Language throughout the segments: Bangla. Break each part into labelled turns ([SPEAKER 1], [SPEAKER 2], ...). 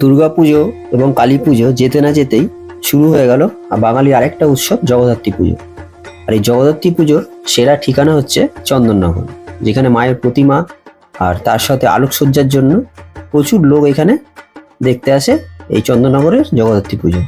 [SPEAKER 1] দুর্গাপুজো এবং কালী পুজো যেতে না যেতেই শুরু হয়ে গেল বাঙালি আরেকটা উৎসব, জগদ্ধাত্রী পুজো। আর এই জগদ্ধাত্রী পুজোর সেরা ঠিকানা হচ্ছে চন্দননগর, যেখানে মায়ের প্রতিমা আর তার সাথে আলোকসজ্জার জন্য প্রচুর লোক এখানে দেখতে আসে এই চন্দননগরের জগদ্ধাত্রী পুজো।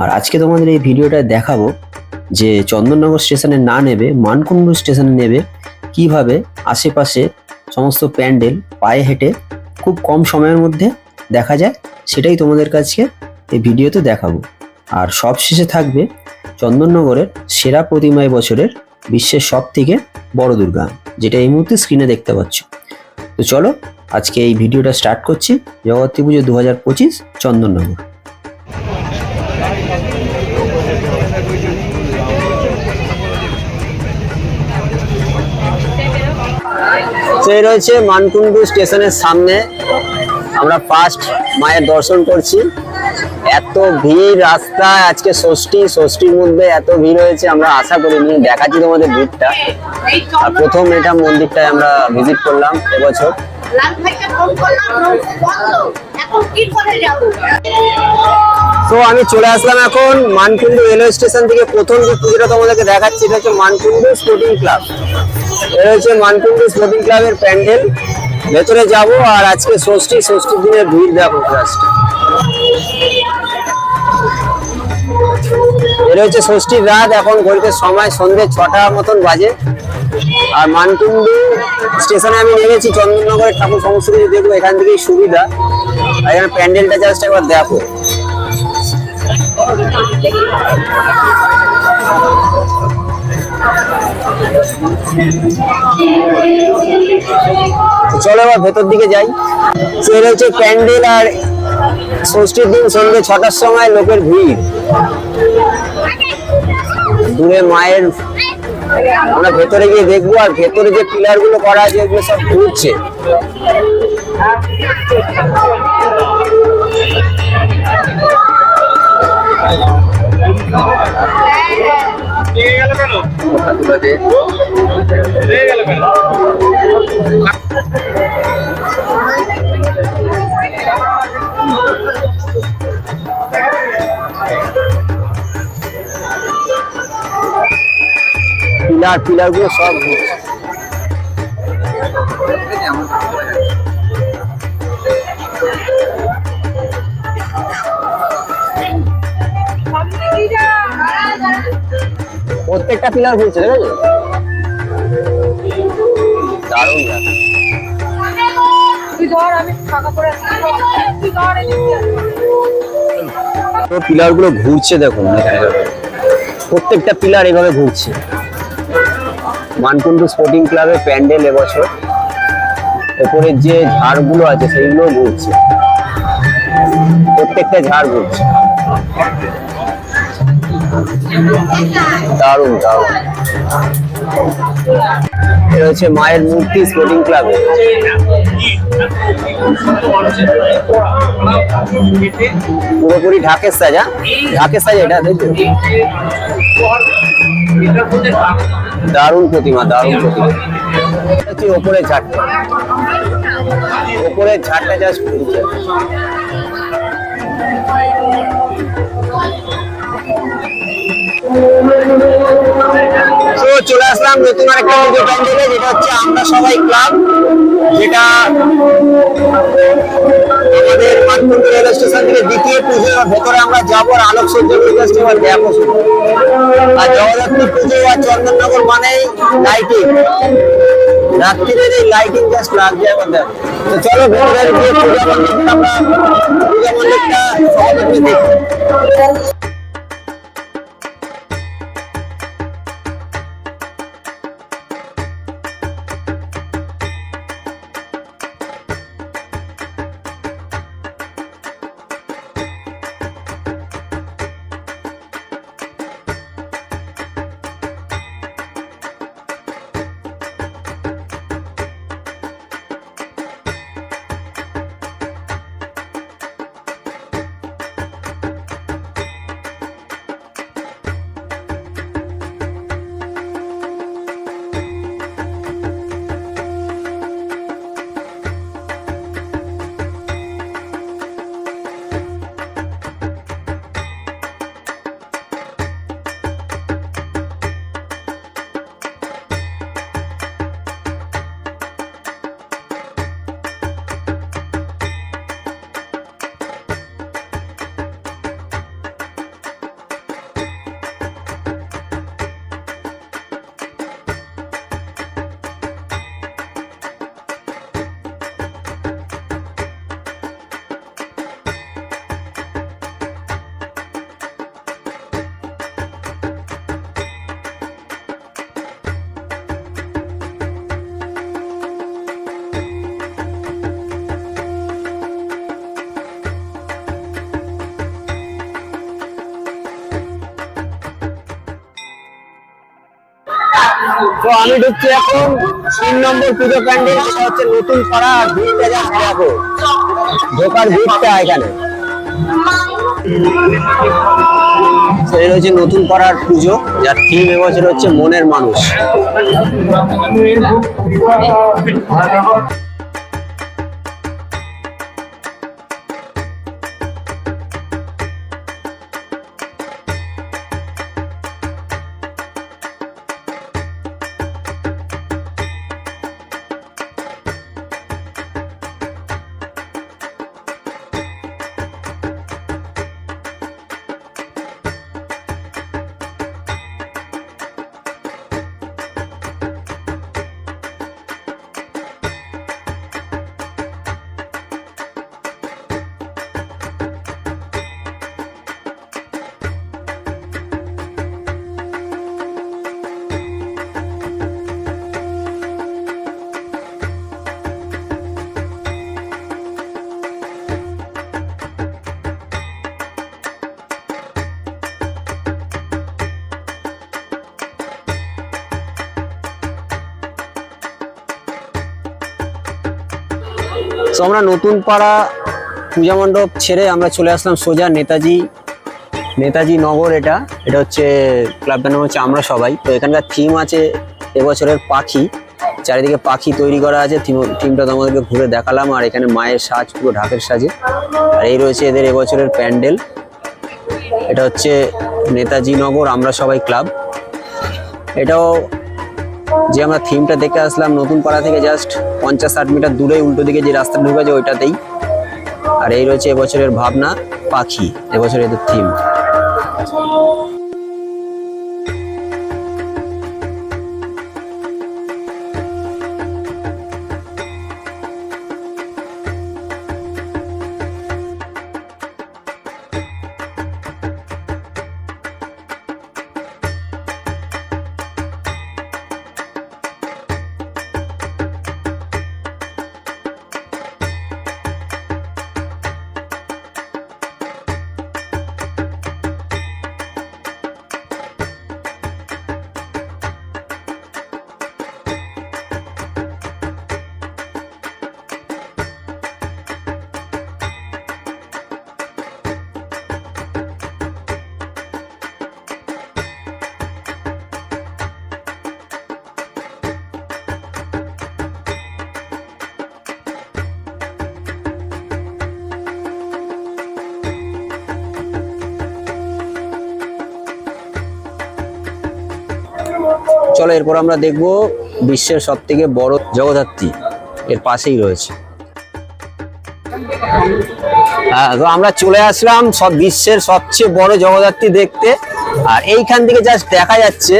[SPEAKER 1] আর আজকে তোমাদের এই ভিডিওটা দেখাবো যে চন্দননগর স্টেশনে না নেবে, মানকুণ্ডু স্টেশনে নেবে কীভাবে আশেপাশে সমস্ত প্যান্ডেল পায়ে হেঁটে খুব কম সময়ের মধ্যে দেখা যায়, সেটাই তোমাদের কাছে এই ভিডিওতে দেখাবো। আর সব শেষে থাকবে চন্দননগরের সেরা প্রতিমা বছরের বিশ্বের সব থেকে বড় দুর্গা, যেটা এই মুহূর্তে স্ক্রিনে দেখতে পাচ্ছ। তো চলো, আজকে এই ভিডিওটা স্টার্ট করছি জগত্রী পুজো দু হাজার পঁচিশ চন্দননগর। রয়েছে মানকুণ্ডু স্টেশনের সামনে। আমরা ফার্স্ট মায়ের দর্শন করছি। এত ভিড় রাস্তায় আজকে ষষ্ঠী, ষষ্ঠীর মধ্যে এত ভিড় হয়েছে, আমরা আশা করিনি, দেখাচ্ছি তোমাদের ভিড়টা। আর প্রথম এটা মন্দিরটায় আমরা ভিজিট করলাম এবছর।
[SPEAKER 2] করে
[SPEAKER 1] তো আমি চলে আসলাম এখন মানকুণ্ডু রেলওয়ে স্টেশন থেকে। প্রথম যে পুজোটা তোমাদেরকে দেখাচ্ছি, এটা হচ্ছে মানকুণ্ডু স্পোর্টিং ক্লাব। এটা হচ্ছে মানকুণ্ডু স্পোর্টিং ক্লাবের প্যান্ডেল। ভেতরে যাব আর আজকে ষষ্ঠী, ষষ্ঠীর দিনে ভিড় দেখো এটা হচ্ছে ষষ্ঠীর রাত, এখন ঘড়িতে সময় সন্ধ্যে ছটা মতন বাজে। আর মানকুণ্ডু স্টেশনে আমি নেমেছি, চন্দননগরের ঠাকুর সমস্ত কিছু দেখব, এখান থেকেই সুবিধা। আর এখানে প্যান্ডেলটা জাস্ট একবার দেখো। চলো এবার ভেতর দিকে যাই। এটা হচ্ছে প্যান্ডেল আর ষষ্ঠীর দিন সন্ধ্যে ছটার সময় লোকের ভিড়। দূরে মায়ের আমরা ভেতরে গিয়ে দেখব আর ভেতরে যে পিলারগুলো করা আছে ওগুলো সব ঘুরছে পিলার পিলারগুলো সব প্রত্যেকটা পিলার ঘুরছে ঠিক আছে। দারুণ। তো পিলারগুলো ঘুরছে দেখুন প্রত্যেকটা পিলার এভাবে ঘুরছে। মানকুণ্ডু স্পোর্টিং ক্লাবের প্যান্ডেল এবছর। উপরের যে ঝাড়গুলো আছে সেইগুলো ঘুরছে। প্রত্যেকটা ঝাড় ঘুরছে। দারুণ দারুণ। এটা হচ্ছে মায়ের মূর্তি স্পোর্টিং ক্লাবে পুরোপুরি ঢাকের সাজা ঢাকের সাজা এটা দেখো দারুণ প্রতিমা দারুণ প্রতিমা। হচ্ছে ওপরের ঝাড়টা। ওপরের ঝাড়টা জাস্ট চলে আসলাম নতুন আরেকটা পুজো প্যান্ডেলে যেটা হচ্ছে আমরা সবাই ক্লাব যেটা আমাদের মানকুণ্ড রেল স্টেশন থেকে দ্বিতীয় পুজো ভেতরে আমরা যাব আর আলোক সজ্জা জাস্ট এবার দেখো শুধু। আর জগদ্ধাত্রী পুজো আর চন্দননগর মানেই লাইটিং রাত্রিদের এই লাইটিং জাস্ট একবার দেখো তো চলো ভেতরে গিয়ে পূজা মণ্ডপটা আমরা পূজা সবাই দেখি তো আমি ঢুকছি এখন তিন নম্বর পুজো প্যান্ডেল সেটা হচ্ছে নতুন পাড়া, ভিড়টা দেখো ঢোকার ভিড়টা এখানে। এই রয়েছে নতুন পাড়ার পুজো, যার থিম এবছর হচ্ছে মনের মানুষ। তো আমরা নতুন পাড়া পূজা মণ্ডপ ছেড়ে আমরা চলে আসলাম সোজা নেতাজি নেতাজি নগর এটা। এটা হচ্ছে ক্লাবটার নাম হচ্ছে আমরা সবাই। তো এখানকার থিম আছে এবছরের পাখি। চারিদিকে পাখি তৈরি করা আছে। থিম- থিমটা তোমাদেরকে ঘুরে দেখালাম। আর এখানে মায়ের সাজ, পুরো ঢাকের সাজে। আর এই রয়েছে এদের এবছরের প্যান্ডেল। এটা হচ্ছে নেতাজি নগর, আমরা সবাই ক্লাব। এটাও যে আমরা থিমটা দেখে আসলাম নতুন পাড়া থেকে জাস্ট পঞ্চাশ ষাট মিটার দূরে উল্টো দিকে যে রাস্তা ঢুকেছে, ওইটাতেই। আর এই রয়েছে এবছরের ভাবনা পাখি এবছর এদের থিম চলো, এরপর আমরা দেখব বিশ্বের সব থেকে বড় জগদ্ধাত্রী। এর পাশেই রয়েছে। হ্যাঁ তো আমরা চলে আসলাম সব বিশ্বের সবচেয়ে বড় জগদ্ধাত্রী দেখতে। আর এইখান থেকে জাস্ট দেখা যাচ্ছে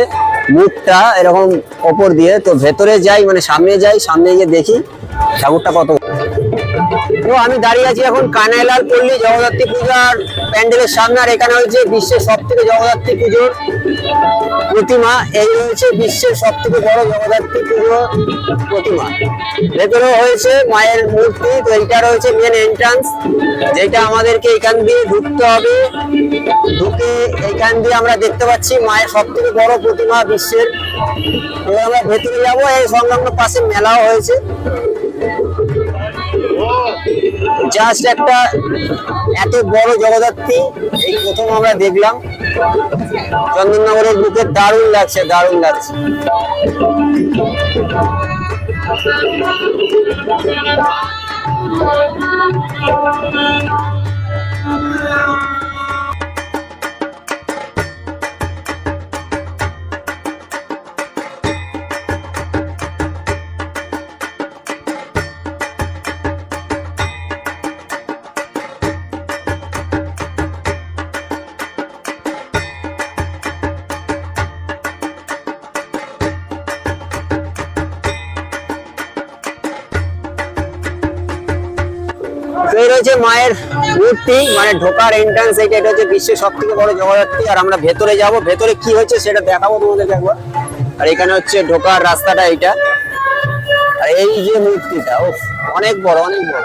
[SPEAKER 1] মুখটা এরকম ওপর দিয়ে। তো ভেতরে যাই মানে সামনে যাই, সামনে গিয়ে দেখি ঠাকুরটা কত তো আমি দাঁড়িয়ে আছি এখন কানাইলাল পল্লী জগদ্ধাত্রী পূজার প্যান্ডেলের সামনে, আর এখানে হচ্ছে বিশ্বের সব থেকে জগদ্ধাত্রী পুজোর প্রতিমা। এই রয়েছে বিশ্বের সব থেকে বড় জগদ্ধাত্রী পুজো প্রতিমা। ভেতরে হয়েছে মায়ের মূর্তি, তো এইটা রয়েছে মেন এন্ট্রান্স যেটা আমাদেরকে এখান দিয়ে ঢুকতে হবে। ঢুকে এখান দিয়ে আমরা দেখতে পাচ্ছি মায়ের সব থেকে বড় প্রতিমা বিশ্বের। আমরা ভেতরে যাব এই সংলগ্ন পাশে মেলাও হয়েছে। জাস্ট একটা এত বড় জগদ্ধাত্রী, এই প্রথম আমরা দেখলাম। চন্দননগরের বুকে দারুণ লাগছে দারুণ লাগছে। Thank এই রয়েছে মায়ের মূর্তি মানে ঢোকার এন্ট্রান্স এটা হচ্ছে বিশ্বের সব থেকে বড় জগদ্ধাত্রী। আর আমরা ভেতরে যাব। ভেতরে কি হচ্ছে সেটা দেখাবো তোমাদেরকে একবার। আর এখানে হচ্ছে ঢোকার রাস্তাটা এইটা। আর এই যে মূর্তিটা অনেক বড় অনেক বড়।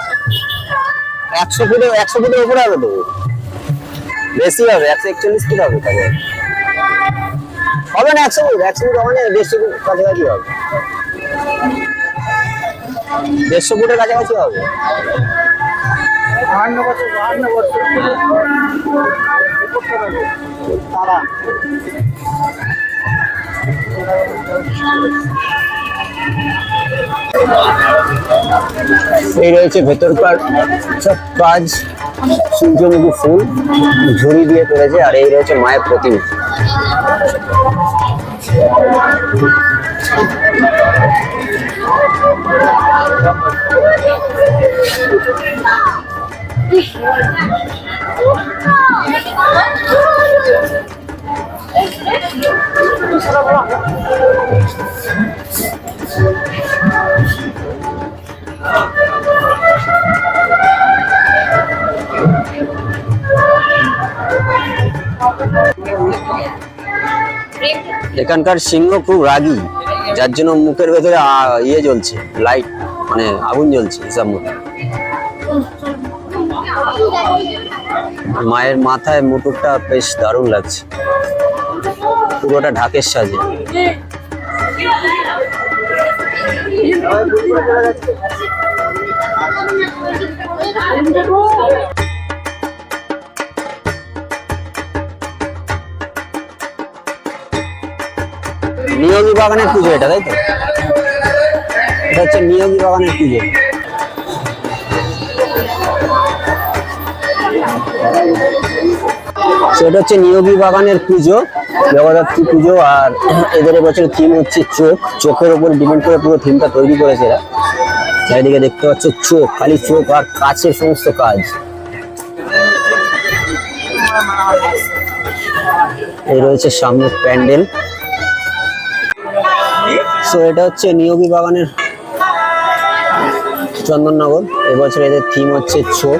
[SPEAKER 1] একশো ফুটে একশো ফুটের উপরে হবে তো? বেশি হবে, একশো একচল্লিশ ফুট হবে তবে হবে না একশো ফুট একশো ফুট হবে না ফুট কাছাকাছি হবে। দেড়শো ফুটের কাছাকাছি হবে। এই রয়েছে ভেতরকার সব কাজ সূর্যমুখী ফুল ঝুড়ি দিয়ে করেছে, আর এই রয়েছে মায়ের প্রতিমা। এখানকার সিংহ খুব রাগী, যার জন্য মুখের ভেতরে ইয়ে জ্বলছে লাইট মানে আগুন জ্বলছে হিসাব মতো মায়ের মাথায় মুকুটটা বেশ দারুণ লাগছে। পুরোটা ঢাকের সাজে। নিয়োগী বাগানের পুজো এটা, তাই তো? এটা হচ্ছে নিয়োগী বাগানের পুজো। সেটা হচ্ছে নিয়োগী বাগানের পুজো, জগদ্ধাত্রী পুজো, আর এদের এবছর থিম হচ্ছে চোখ। চোখের উপর ডিপেন্ড করে পুরো থিমটা তৈরি করেছে চারিদিকে দেখতে পাচ্ছ চোখ, খালি চোখ আর কাছের সমস্ত কাজ। এই রয়েছে সামনে প্যান্ডেল। সো এটা হচ্ছে নিয়োগী বাগানের চন্দননগর। এবছর এদের থিম হচ্ছে চোখ।